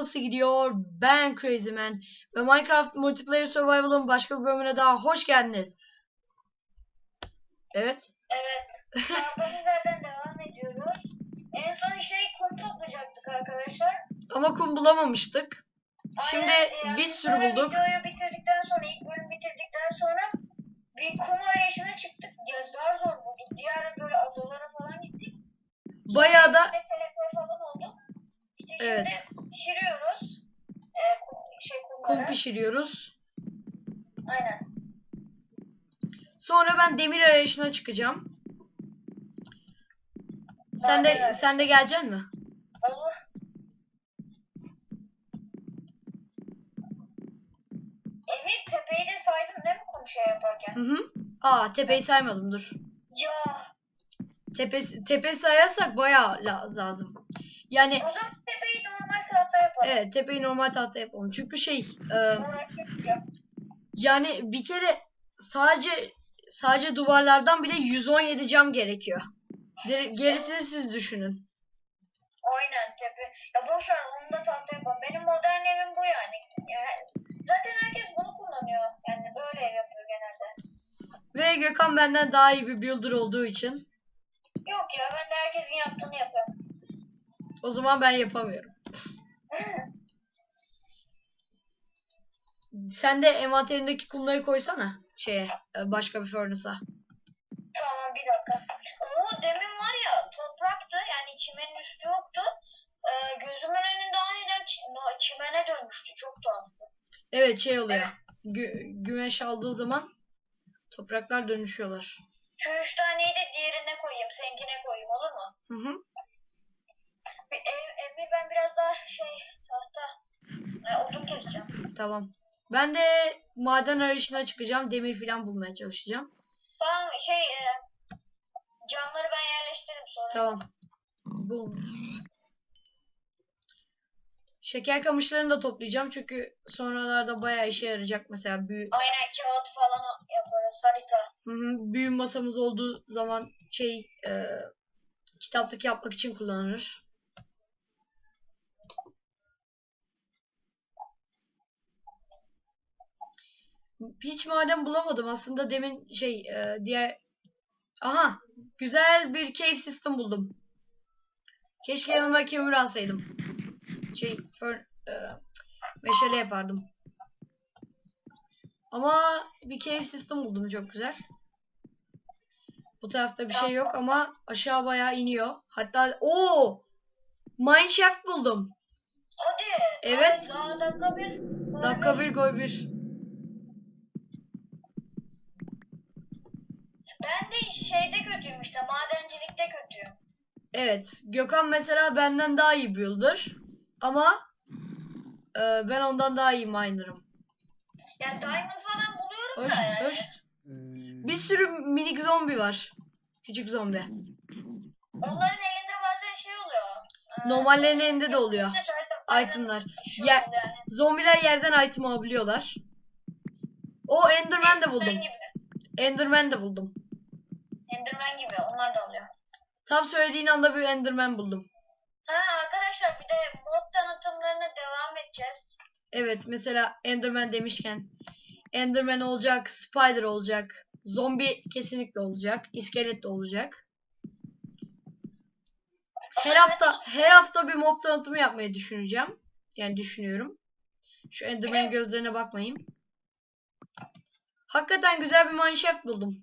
nasıl gidiyor? Ben Crazy Man ve Minecraft Multiplayer Survival'ın başka bir bölümüne daha hoş geldiniz. Evet. Evet. Kaldığımız yerden devam ediyoruz. En son şey kum toplayacaktık arkadaşlar. Ama kum bulamamıştık. Şimdi Aynen, bir sürü sonra bulduk. Videoyu bitirdikten sonra, ilk bölüm bitirdikten sonra bir kum arayışına çıktık. Ya zar zor bulduk. Diğer böyle adalara falan gittik. Bayağı da Ve teleport falan olduk. İşte Evet. Pişiriyoruz. E, kum, şey kum pişiriyoruz. Aynen. Sonra ben demir arayışına çıkacağım. Sen Ben de de öyle. sen de geleceksin mi? Olur. Emir tepeyi de saydın değil mi kum şey yaparken? Hı hı. Aa tepeyi saymadım dur. Ya. Tepe tepe sayarsak bayağı la- lazım. Yani O zaman tepeyi normal tahta yapalım. Evet tepeyi normal tahta yapalım. Çünkü şey e. Yani bir kere sadece sadece duvarlardan bile 117 cam gerekiyor. Ger- Gerisini siz düşünün. Aynen tepe. Ya boş ver onu da tahta yapalım. Benim modern evim bu yani. yani. Zaten herkes bunu kullanıyor. Yani böyle ev yapıyor genelde. Ve Gökhan benden daha iyi bir builder olduğu için Yok ya ben de herkesin yaptığını yapıyorum. o zaman ben yapamıyorum. Sen de envanterindeki kumları koysana şeye e, başka bir furnace'a. tamam bir dakika. Oo demin var ya topraktı yani çimenin üstü yoktu. Ee, gözümün önünde aniden çimene dönmüştü. Çok tuhaftı. Evet şey oluyor. Gü- güneş aldığı zaman topraklar dönüşüyorlar. Şu üç taneyi de diğerine koyayım. Seninkine koyayım olur mu? Hı hı. Bir ev, evi ben biraz daha şey tahta e, odun keseceğim. Tamam. Ben de maden arayışına çıkacağım. Demir falan bulmaya çalışacağım. Tamam şey e, camları ben yerleştiririm sonra. Tamam. Bu. Şeker kamışlarını da toplayacağım çünkü sonralarda bayağı işe yarayacak mesela büyü Aynen kağıt falan yaparız harita. Hı hı, büyü masamız olduğu zaman şey e, kitaptaki yapmak için kullanılır. Hiç maden bulamadım aslında demin şey e, diğer aha güzel bir cave system buldum. Keşke yanıma kömür alsaydım. Şey fır, e, meşale yapardım. Ama bir cave system buldum çok güzel. Bu tarafta bir şey yok ama aşağı bayağı iniyor. Hatta o mineshaft buldum. Hadi. Evet. Daha dakika bir. Dakika bir gol bir. Ben de şeyde kötüyüm işte madencilikte kötüyüm. Evet. Gökhan mesela benden daha iyi builder. Ama e, ben ondan daha iyi miner'ım. Yani diamond falan buluyorum Hoş, da yani. hoş. Bir sürü minik zombi var. Küçük zombi. Onların elinde bazen şey oluyor. e, Normallerin elinde de oluyor. şöyle bayram- Itemlar. oluyor yani. Zombiler yerden item alabiliyorlar. O Enderman de buldum. Gibi. Enderman de buldum. Enderman gibi onlar da oluyor. Tam söylediğin anda bir Enderman buldum. Ha arkadaşlar bir de mod tanıtımlarına devam edeceğiz. Evet mesela Enderman demişken Enderman olacak, Spider olacak, zombi kesinlikle olacak, iskelet de olacak. Her hafta her hafta bir mob tanıtımı yapmayı düşüneceğim. Yani düşünüyorum. Şu Enderman'in gözlerine bakmayın. Hakikaten güzel bir mineshaft buldum.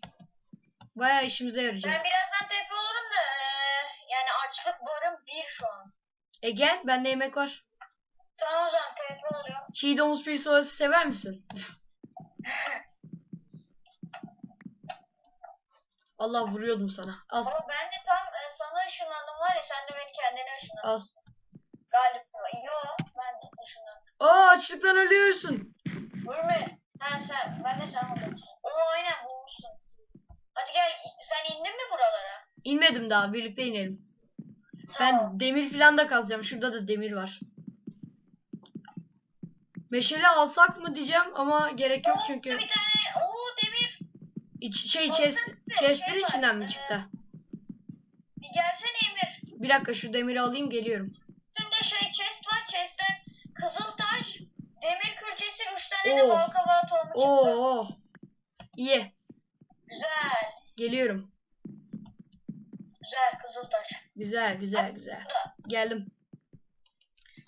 Bayağı işimize yarayacak. Ben birazdan tepe olurum da eee, yani açlık barım bir şu an. E gel bende yemek var. Tamam o zaman tepe oluyor. Çiğ domuz pirzoası sever misin? Allah vuruyordum sana. Al. Ama ben de tam e, sana ışınlandım var ya sen de beni kendine ışınlandın. Al. Galiba. Yo ben de ışınlandım. Aa açlıktan ölüyorsun. Ölme. Ha sen ben de sen oldum. Oo aynen bulmuşsun. Hadi gel sen indin mi buralara? İnmedim daha. Birlikte inelim. Tamam. Ben demir falan da kazacağım. Şurada da demir var. Meşale alsak mı diyeceğim ama gerek yok Oo, çünkü Bir tane oo demir. iç, şey chest, chest'in şey var. içinden mi Ee, çıktı? Bir gelsene Emir. Bir dakika şu demiri alayım geliyorum. Üstünde şey chest var chest'ten kızıltaş, demir külçesi, 3 tane de Oh. balkavağı tohumu çıktı. Oo. İyi. Güzel. Geliyorum. Güzel kızıltaş. Güzel güzel güzel. Geldim.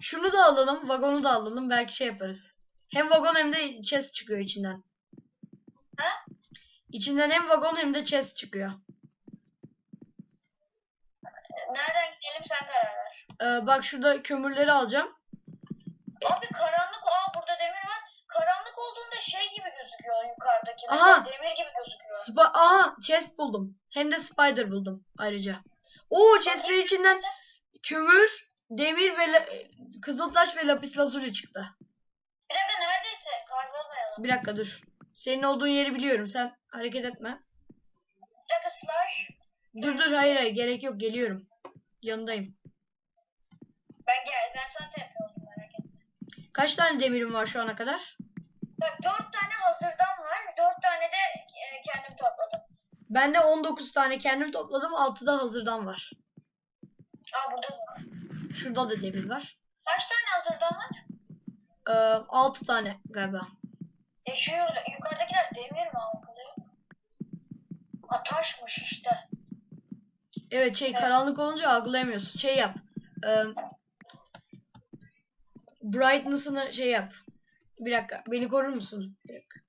Şunu da alalım. Vagonu da alalım. Belki şey yaparız. Hem vagon hem de chest çıkıyor içinden. Ha? İçinden hem vagon hem de chest çıkıyor. Nereden gidelim sen karar ver. Ee, bak şurada kömürleri alacağım. Abi karanlık, aa burada demir var. Karanlık olduğunda şey gibi gözüküyor yukarıdaki. Aha. Mesela demir Spa Aha chest buldum. Hem de spider buldum ayrıca. Oo chestlerin içinden kömür, demir ve kızıltaş ve lapis lazuli çıktı. Bir dakika neredeyse kaybolmayalım. Bir dakika dur. Senin olduğun yeri biliyorum. Sen hareket etme. Bir dakika slash. Dur dur hayır hayır gerek yok geliyorum. Yanındayım. Ben gel, ben sana oldum merak etme. Kaç tane demirim var şu ana kadar? Bak dört tane hazırdan var. Dört tane de e, kendim topladım. Ben de 19 tane kendim topladım. 6 da hazırdan var. Aa burada da var. Şurada da demir var. Kaç tane hazırdan var? Ee, 6 tane galiba. E şu yur- yukarıdakiler demir mi algılıyor? Taşmış işte. Evet şey karanlık olunca algılayamıyorsun. Şey yap. Ee, brightness'ını şey yap. Bir dakika. Beni korur musun? Bir dakika.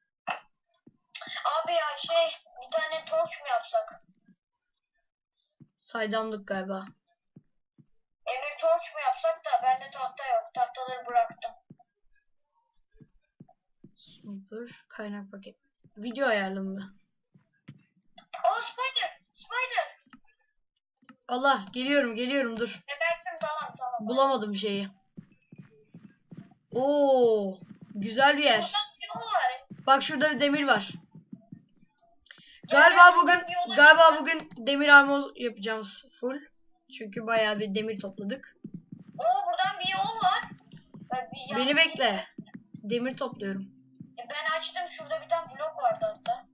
Abi ya şey bir tane torç mu yapsak? Saydamlık galiba. Emir torç mu yapsak da bende tahta yok. Tahtaları bıraktım. Super. Kaynak paket. Video ayarlı mı? Aa spider! Spider! Allah geliyorum geliyorum dur. Geberttim tamam tamam. Bulamadım şeyi. Oo, güzel bir yer. Şuradan bir yol var. Bak şurada bir demir var. Galiba bugün galiba bugün demir armor yapacağız full. Çünkü bayağı bir demir topladık. Oo buradan bir yol var. Bir Beni bekle. Demir topluyorum. E, Ben açtım şurada bir tane blok vardı hatta.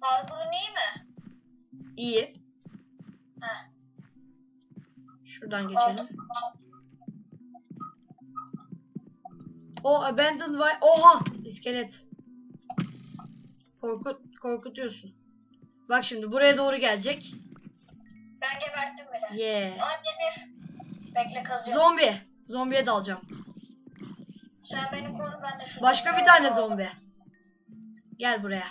Parkurun iyi mi? İyi. Heh. Şuradan geçelim. O abandoned var. Oha! iskelet. Korkut korkutuyorsun. Bak şimdi buraya doğru gelecek. Ben geberttim bile. Yeah. Aa demir. Bekle kazıyorum. Zombi. Zombiye dalacağım. Sen beni koru ben de şuradan. Başka bir tane zombi. Gel buraya.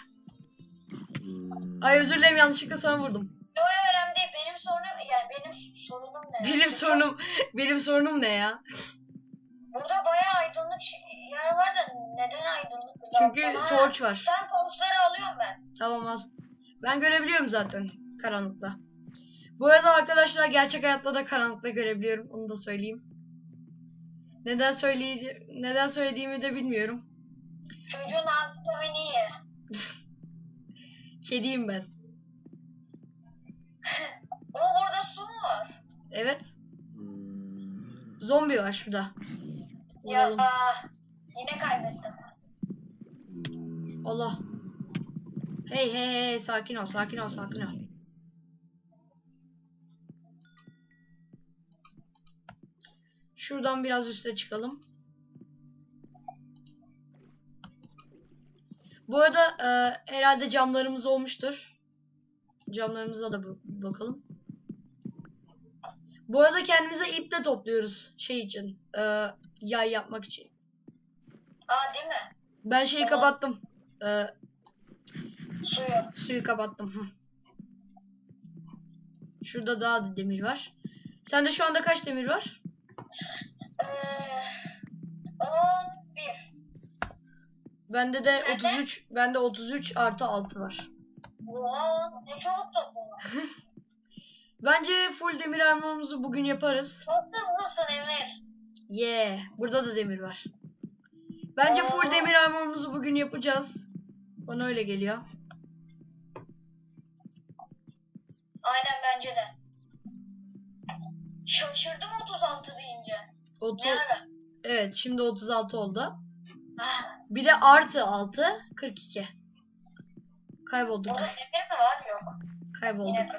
Ay özür dilerim yanlışlıkla sana vurdum. Yo yo önemli değil. Benim sorunum yani benim sorunum ne? Benim Çok- sorunum benim sorunum ne ya? Burada bayağı aydınlık şey- yer var da neden aydınlık? Çünkü torç var. Ben torçları alıyorum ben. Tamam al. Ben görebiliyorum zaten karanlıkta. Bu arada arkadaşlar gerçek hayatta da karanlıkta görebiliyorum. Onu da söyleyeyim. Neden söyleyece neden söylediğimi de bilmiyorum. Çocuğun A vitamini iyi. Kediyim ben. O orada su mu var? Evet. Zombi var şurada. Ya Vuralım. yine kaybettim. Allah. Hey hey hey sakin ol sakin ol sakin ol. Şuradan biraz üste çıkalım. Bu arada e, herhalde camlarımız olmuştur. Camlarımıza da bakalım. Bu arada kendimize ip de topluyoruz şey için. e, yay yapmak için. Aa değil mi? Ben şeyi Tamam. kapattım. E, Suyu. Suyu kapattım. Şurada daha da demir var. Sende şu anda kaç demir var? Ee, 11. Bende de Sende? 33. Bende 33 artı 6 var. Oha ne çabuk topladım. Bence full demir armorumuzu bugün yaparız. Çok hızlısın Emir. Yeah. Burada da demir var. Bence full Oo. demir armorumuzu bugün yapacağız. Bana öyle geliyor. Aynen bence de. Şaşırdım 36 deyince. Otu- Ne ara? evet şimdi 36 oldu. Ah, Bir de artı 6 42. Kaybolduk. Burada demir mi var? Yok. Kaybolduk. Yine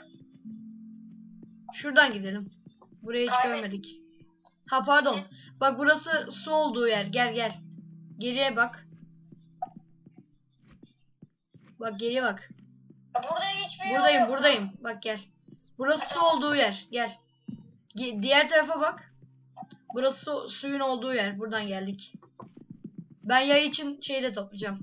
Şuradan gidelim. Burayı hiç Kaybet- görmedik. Ha pardon. Bak burası su olduğu yer. Gel gel. Geriye bak. Bak geriye bak. Burada hiçbir yol Buradayım yok. buradayım. Bak gel. Burası su olduğu yer. Gel. Ge- diğer tarafa bak. Burası su- suyun olduğu yer. Buradan geldik. Ben yay için şeyle toplayacağım.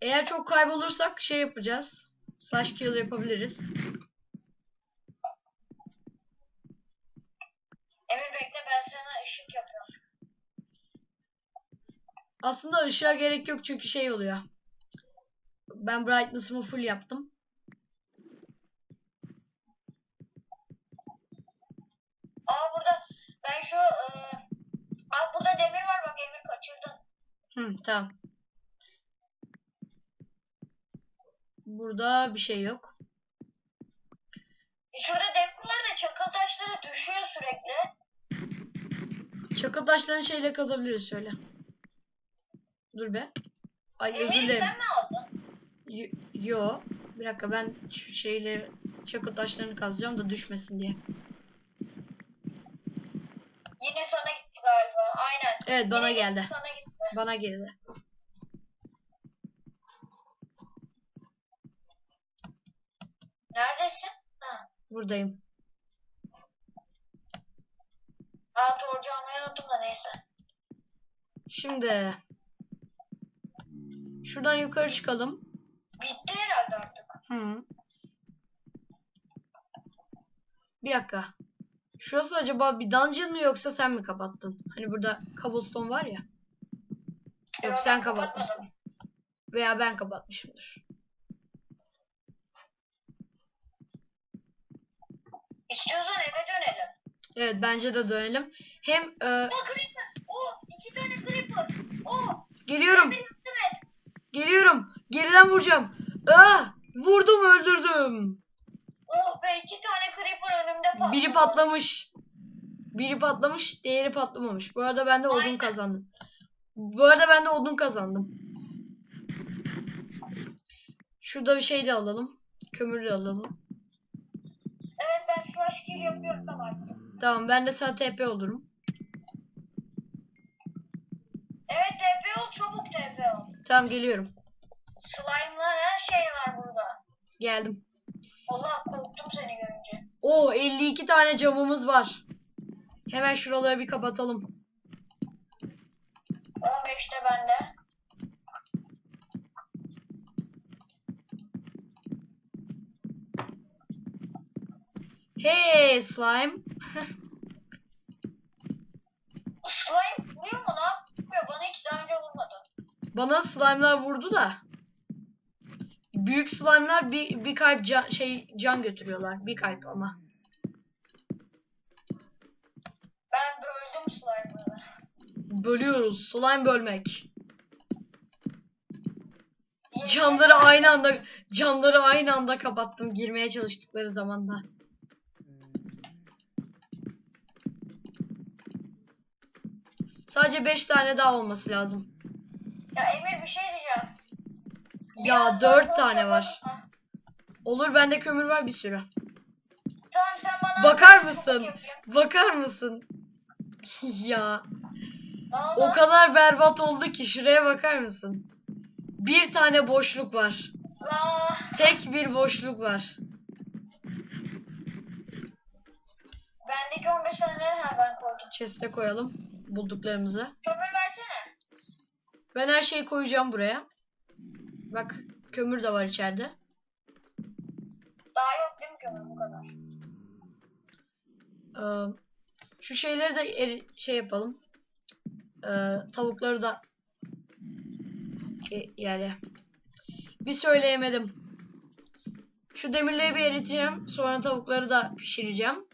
Eğer çok kaybolursak şey yapacağız. Slash kill yapabiliriz. Emir bekle ben sana ışık yapıyorum. Aslında ışığa gerek yok çünkü şey oluyor. Ben brightness'ımı full yaptım. Aa burada ben şu e, Aa burada demir var bak Emir kaçırdın. Hı, tamam. Burada bir şey yok. E, şurada demir var da çakıl taşları düşüyor sürekli. Çakıl taşlarını şeyle kazabiliriz şöyle. Dur be. Ay özür Emir dilerim. sen mi aldın? Y- Yo. Bir dakika ben şu şeyleri çakıl taşlarını kazacağım da düşmesin diye. Yine sana gitti galiba. Aynen. Evet bana Yine geldi. Sana gitti. Bana geldi. Neredesin? Buradayım. Aa torcu almayı unuttum da neyse. Şimdi şuradan yukarı çıkalım. Bitti herhalde artık. Hı. Bir dakika. Şurası acaba bir dungeon mı yoksa sen mi kapattın? Hani burada cobblestone var ya. Yok sen kapatmışsın. kapatmadım. Veya ben kapatmışımdır. İstiyorsan eve dönelim. Evet bence de dönelim. Hem e, Aa creeper. Oo iki tane creeper. Oo geliyorum. bir yardım et. Geliyorum. Geriden vuracağım. Ah! Vurdum öldürdüm. Oh be iki tane creeper önümde patladı. Biri patlamış. Biri patlamış, diğeri patlamamış. Bu arada ben de odun Aynen. kazandım. Bu arada ben de odun kazandım. Şurada bir şey de alalım. Kömür de alalım. Evet ben slash kill yapıyorum artık. Tamam ben de sana TP olurum. Evet ol çabuk TP ol. Tamam geliyorum. Slime'lar her şey var burada. Geldim. Allah korktum seni görünce. Oo 52 tane camımız var. Hemen şuraları bir kapatalım. 15'te bende. Hey slime. Slime vuruyor mu lan? Vuruyor. Bana hiç daha önce vurmadı. Bana slime'lar vurdu da. Büyük slime'lar bir, bir kalp can, şey can götürüyorlar. Bir kalp ama. Ben böldüm slime'ları. Bölüyoruz. Slime bölmek. Yemin Camları aynı anda camları aynı anda kapattım girmeye çalıştıkları zamanda. Sadece 5 tane daha olması lazım. Ya Emir bir şey diyeceğim. Ya Biraz 4 daha tane konuşalım. var. Ha, Olur bende kömür var bir sürü. Tamam sen bana Bakar çabuk mısın? yapayım. Bakar mısın? ya oldu? o kadar berbat oldu ki şuraya bakar mısın? Bir tane boşluk var. Za- Tek bir boşluk var. Bendeki 15 taneleri her ben koydum. Chest'e koyalım bulduklarımızı. Kömür versene. Ben her şeyi koyacağım buraya. Bak kömür de var içeride. Daha yok değil mi kömür bu kadar? Ee, şu şeyleri de eri- şey yapalım. Ee, tavukları da E, yani bir söyleyemedim. Şu demirleri bir eriteceğim. Sonra tavukları da pişireceğim.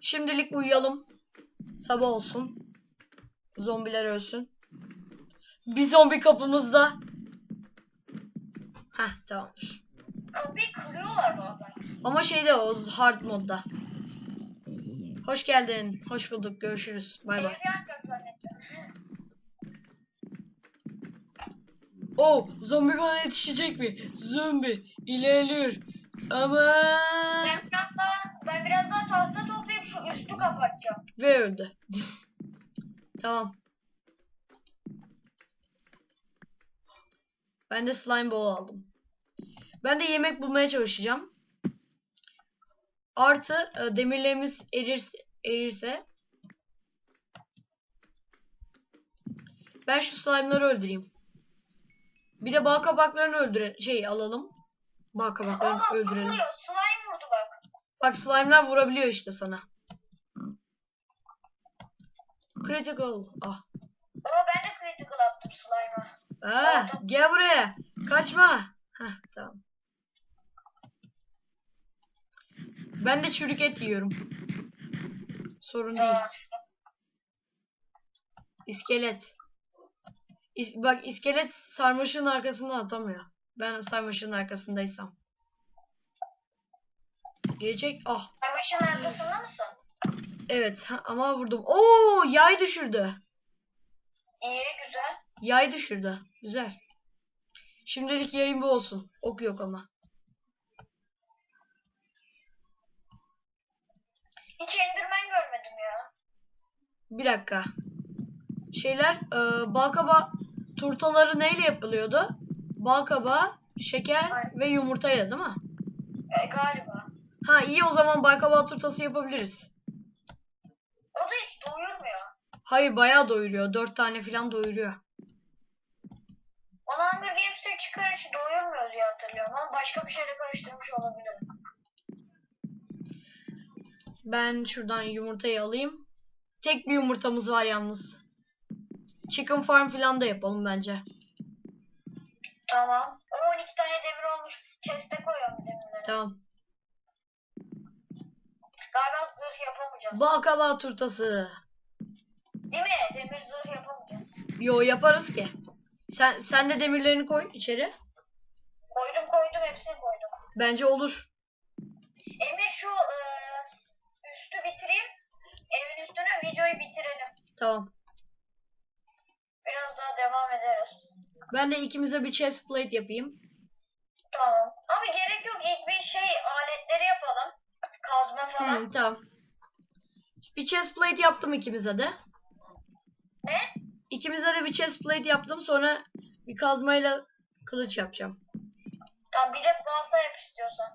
Şimdilik uyuyalım. Sabah olsun. Zombiler ölsün. Bir zombi kapımızda. Heh tamamdır. Kapıyı kırıyorlar bazen. Ama şeyde o hard modda. Hoş geldin. Hoş bulduk. Görüşürüz. Bay bay. Oh zombi bana yetişecek mi? Zombi ilerliyor. Aman. Ben biraz daha ben biraz daha tahta toplayıp şu üstü kapatacağım. Ve öldü. tamam. Ben de slime ball aldım. Ben de yemek bulmaya çalışacağım. Artı e, demirlerimiz erirse, erirse ben şu slime'ları öldüreyim. Bir de bal kabaklarını öldüre şey alalım. Bal kabaklarını Aa öldürelim. vuruyor. Slime vurdu bak. Bak slime'lar vurabiliyor işte sana. Critical. Ah. Oo ben de critical attım slime'a. Aa, gel buraya. Kaçma. Heh, tamam. Ben de çürük et yiyorum. Sorun değil. İskelet. İs- bak iskelet sarmaşığın arkasından atamıyor. Ben sarmaşığın arkasındaysam. Gelecek. Ah. Çamaşırın arkasında mısın? Evet ama vurdum. Oo yay düşürdü. İyi güzel. Yay düşürdü. Güzel. Şimdilik yayın bu olsun. Ok yok ama. Hiç endirmen görmedim ya. Bir dakika. Şeyler e, balkaba turtaları neyle yapılıyordu? Balkaba, şeker ve yumurtayla değil mi? E, galiba. Ha iyi o zaman balkaba turtası yapabiliriz. O da hiç doyurmuyor. Hayır bayağı doyuruyor. Dört tane falan doyuruyor. Çıkarışı doyurmuyor diye hatırlıyorum ama başka bir şeyle karıştırmış olabilirim. Ben şuradan yumurtayı alayım. Tek bir yumurtamız var yalnız. Chicken farm falan da yapalım bence. Tamam. O 12 tane demir olmuş. Chest'e koyuyorum demirleri. Tamam. Galiba zırh yapamayacağız. Balkaba turtası. Değil mi? Demir zırh yapamayacağız. Yo yaparız ki. Sen sen de demirlerini koy içeri. Koydum koydum hepsini koydum. Bence olur. Emir şu e, üstü bitireyim. Evin üstüne videoyu bitirelim. Tamam. Biraz daha devam ederiz. Ben de ikimize bir chest plate yapayım. Tamam. Abi gerek yok. İlk bir şey aletleri yapalım. Kazma falan. Hı, tamam. Bir chest plate yaptım ikimize de. İkimize de bir chest plate yaptım. Sonra bir kazmayla kılıç yapacağım. Tamam bir de balta yap istiyorsan.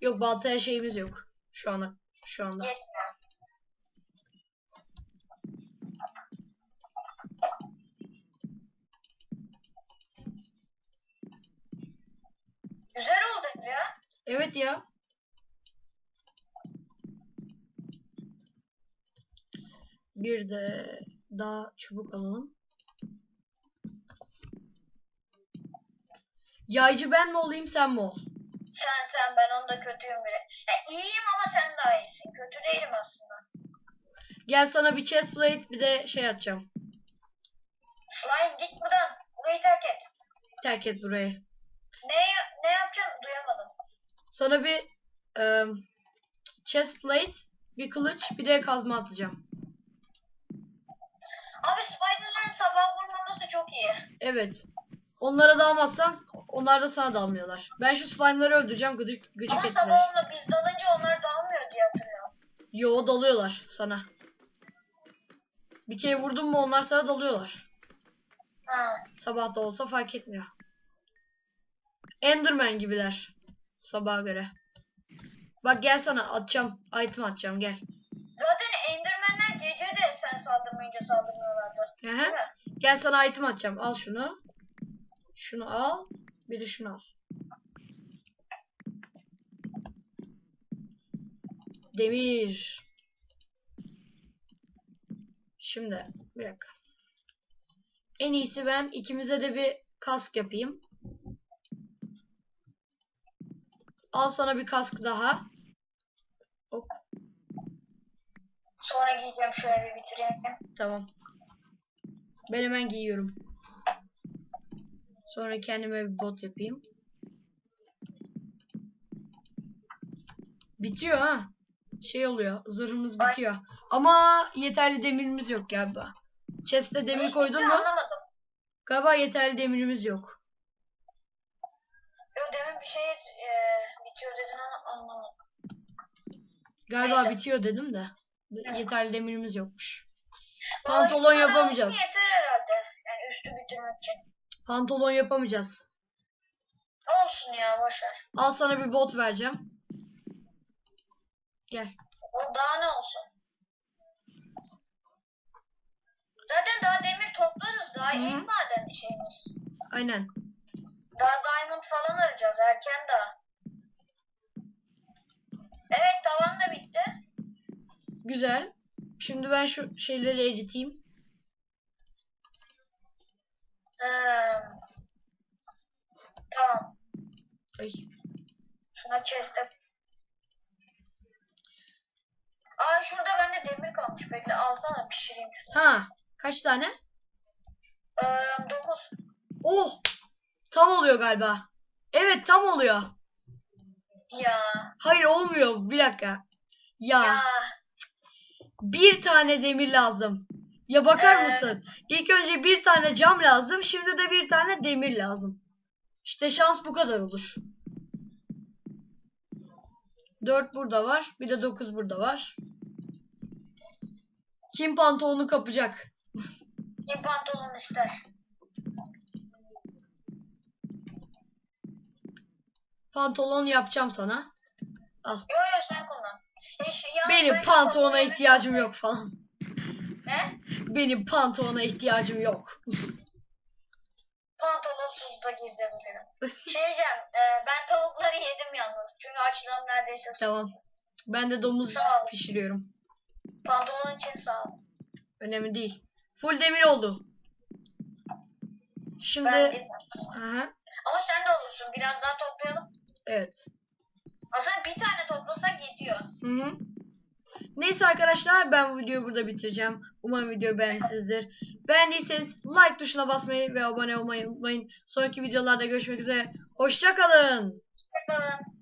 Yok baltaya şeyimiz yok. Şu ana şu anda. Yetmiyor. Güzel oldu ya. Evet ya. Bir de daha çubuk alalım. Yaycı ben mi olayım sen mi ol? Sen sen ben onda kötüyüm biri. Ya, iyiyim ama sen daha iyisin. Kötü değilim aslında. Gel sana bir chest plate bir de şey atacağım. Slime git buradan. Burayı terk et. Terk et burayı. Ne, ne yapacaksın duyamadım. Sana bir em, chest plate, bir kılıç, bir de kazma atacağım. Evet. Onlara dalmazsan onlar da sana dalmıyorlar. Ben şu slime'ları öldüreceğim gıcık, gıcık Ama ettiler. sabah onunla biz dalınca onlar dalmıyor diye hatırlıyorum. Yo dalıyorlar sana. Bir kere vurdun mu onlar sana dalıyorlar. Ha. Sabah da olsa fark etmiyor. Enderman gibiler. Sabaha göre. Bak gel sana atacağım. Item atacağım gel. Zaten Endermenler gece de sen saldırmayınca saldırmıyorlardı. Hı Değil hı. mi? Gel sana item atacağım. Al şunu. Şunu al. Bir de şunu al. Demir. Şimdi bir dakika. En iyisi ben ikimize de bir kask yapayım. Al sana bir kask daha. Hop, Sonra giyeceğim şöyle bir bitireyim. tamam. Ben hemen giyiyorum. Sonra kendime bir bot yapayım. Bitiyor ha. Şey oluyor. Zırhımız bitiyor. Ama yeterli demirimiz yok galiba. Chest'e demir koydun mu? Anlamadım. Galiba yeterli demirimiz yok. Yo demin bir şey e, bitiyor dedin ama anlamadım. Galiba Neyse. bitiyor dedim de. Evet. Yeterli demirimiz yokmuş. Pantolon yapamayacağız. Yeter herhalde. Yani üstü bitirmek için. Pantolon yapamayacağız. Olsun ya boşver. Al sana bir bot vereceğim. Gel. O daha ne olsun? Zaten daha demir toplarız. Daha Hı. ilk maden şeyimiz. Aynen. Daha diamond falan arayacağız. Erken daha. Evet tavan da bitti. Güzel. Şimdi ben şu şeyleri eriteyim. Tamam. Ay. Şuna chest'e. Aa şurada bende demir kalmış. Bekle alsana pişireyim. Ha. Kaç tane? Ee, 9. Oh. Tam oluyor galiba. Evet tam oluyor. Ya. Hayır olmuyor. Bir dakika. Ya. Ya. Bir tane demir lazım. Ya bakar Ee? mısın? İlk önce bir tane cam lazım. Şimdi de bir tane demir lazım. İşte şans bu kadar olur. 4 burada var. Bir de 9 burada var. Kim pantolonu kapacak? Kim pantolon ister? Pantolon yapacağım sana. Yo yo sen kullan. Benim pantolona pantolon ihtiyacım yok falan. Ne? Benim pantolona ihtiyacım yok. Pantolonsuz da gezebilirim. şey diyeceğim. e, ben tavukları yedim yalnız. Çünkü açlığım neredeyse. Tamam. Ben de domuz Sağ ol. pişiriyorum. Pantolon için sağ ol. Önemli değil. Full demir oldu. Şimdi Ben değilim. Aha, Ama sen de olursun. Biraz daha toplayalım. evet. Aslında bir tane toplasak yetiyor. Hı hı. Neyse arkadaşlar ben bu videoyu burada bitireceğim. Umarım videoyu beğenmişsinizdir. Beğendiyseniz like tuşuna basmayı ve abone olmayı unutmayın. Sonraki videolarda görüşmek üzere. Hoşçakalın. Hoşçakalın.